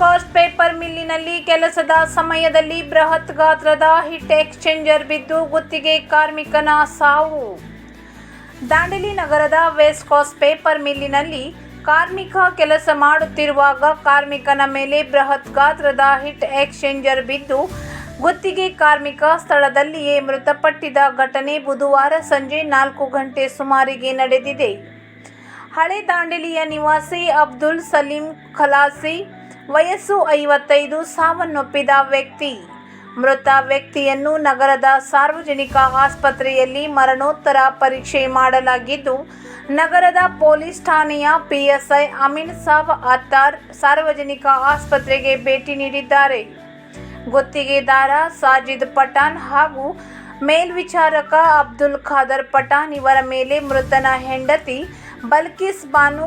Cost paper ಮಿಲ್ಲಿನಲ್ಲಿ ಕೆಲಸದ ಸಮಯದಲ್ಲಿ ಬೃಹತ್ ಗಾತ್ರದ ಹಿಟ್ ಎಕ್ಸ್ಚೇಂಜರ್ ಬಿದ್ದು ಗುತ್ತಿಗೆ ಕಾರ್ಮಿಕನ ಸಾವು. ದಾಂಡೇಲಿ ನಗರದ ವೆಸ್ಟ್ ಕಾಸ್ಟ್ ಪೇಪರ್ ಮಿಲ್ಲಿನಲ್ಲಿ ಕಾರ್ಮಿಕ ಕೆಲಸ ಮಾಡುತ್ತಿರುವಾಗ ಕಾರ್ಮಿಕನ ಮೇಲೆ ಬೃಹತ್ ಗಾತ್ರದ ಹಿಟ್ ಎಕ್ಸ್ಚೇಂಜರ್ ಬಿದ್ದು ಗುತ್ತಿಗೆ ಕಾರ್ಮಿಕ ಸ್ಥಳದಲ್ಲಿಯೇ ಮೃತಪಟ್ಟಿದ ಘಟನೆ ಬುಧವಾರ ಸಂಜೆ ನಾಲ್ಕು ಗಂಟೆ ಸುಮಾರಿಗೆ ನಡೆದಿದೆ. ಹಳೆ ದಾಂಡೇಲಿಯ ನಿವಾಸಿ ಅಬ್ದುಲ್ ಸಲೀಂ ಖಲಾಸಿ ವಯಸ್ಸು ಐವತ್ತೈದು ಸಾವನ್ನಪ್ಪಿದ ವ್ಯಕ್ತಿ. ಮೃತ ವ್ಯಕ್ತಿಯನ್ನು ನಗರದ ಸಾರ್ವಜನಿಕ ಆಸ್ಪತ್ರೆಯಲ್ಲಿ ಮರಣೋತ್ತರ ಪರೀಕ್ಷೆ ಮಾಡಲಾಗಿದ್ದು, ನಗರದ ಪೊಲೀಸ್ ಠಾಣೆಯ ಪಿಎಸ್ಐ ಅಮೀನ್ ಸಾಬ್ ಅತ್ತಾರ್ ಸಾರ್ವಜನಿಕ ಆಸ್ಪತ್ರೆಗೆ ಭೇಟಿ ನೀಡಿದ್ದಾರೆ. ಗುತ್ತಿಗೆದಾರ ಸಾಜಿದ್ ಪಠಾಣ್ ಹಾಗೂ ಮೇಲ್ವಿಚಾರಕ ಅಬ್ದುಲ್ ಖಾದರ್ ಪಠಾಣ್ ಇವರ ಮೇಲೆ ಮೃತನ ಹೆಂಡತಿ ಬಲ್ಕಿಸ್ ಬಾನು